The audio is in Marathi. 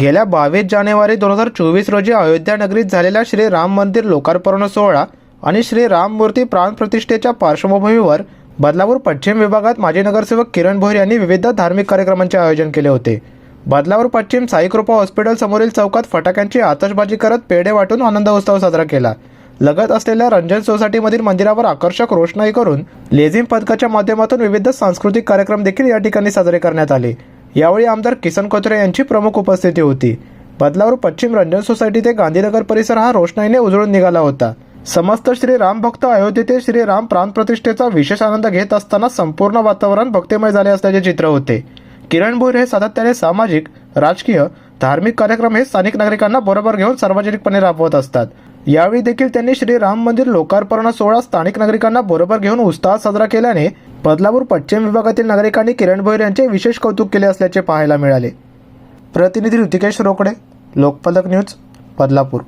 गेल्या बावीस जानेवारी दोन हजार चोवीस रोजी अयोध्या नगरीत झालेल्या श्री राम मंदिर लोकार्पण सोहळा आणि श्री राम मूर्ती प्राण प्रतिष्ठेच्या पार्श्वभूमीवर बदलापूर पश्चिम विभागात माजी नगरसेवक किरण भोईर यांनी विविध धार्मिक कार्यक्रमांचे आयोजन केले होते. बदलापूर पश्चिम साईकृपा हॉस्पिटल समोरील चौकात फटाक्यांची आतषबाजी करत पेढे वाटून आनंद उत्सव साजरा केला. लगत असलेल्या रंजन सोसायटीमधील मंदिरावर आकर्षक रोषणाई करून लेझिम पथकाच्या माध्यमातून विविध सांस्कृतिक कार्यक्रम देखील या ठिकाणी साजरे करण्यात आले. यावेळी आमदार किसन कोचरे यांची प्रमुख उपस्थिती होती. बदलावर पश्चिम रंजन सोसायटी ते गांधीनगर परिसर हा रोषणाईने उजळून निघाला होता. समस्त श्री राम भक्त अयोध्येतील श्रीराम प्राण प्रतिष्ठेचा विशेष आनंद घेत असताना संपूर्ण वातावरण भक्तिमय झाले असल्याचे चित्र होते. किरण भोईर हे सातत्याने सामाजिक राजकीय धार्मिक कार्यक्रम हे स्थानिक नागरिकांना बरोबर घेऊन सार्वजनिकपणे राबवत असतात. यावेळी देखील त्यांनी श्री राम मंदिर लोकार्पण सोहळा स्थानिक नागरिकांना बरोबर घेऊन उत्साहात साजरा केल्याने बदलापूर पश्चिम विभागातील नागरिकांनी किरण भोईर यांचे विशेष कौतुक केले असल्याचे पाहायला मिळाले. प्रतिनिधी ऋतिकेश रोकडे लोकपालक न्यूज बदलापूर.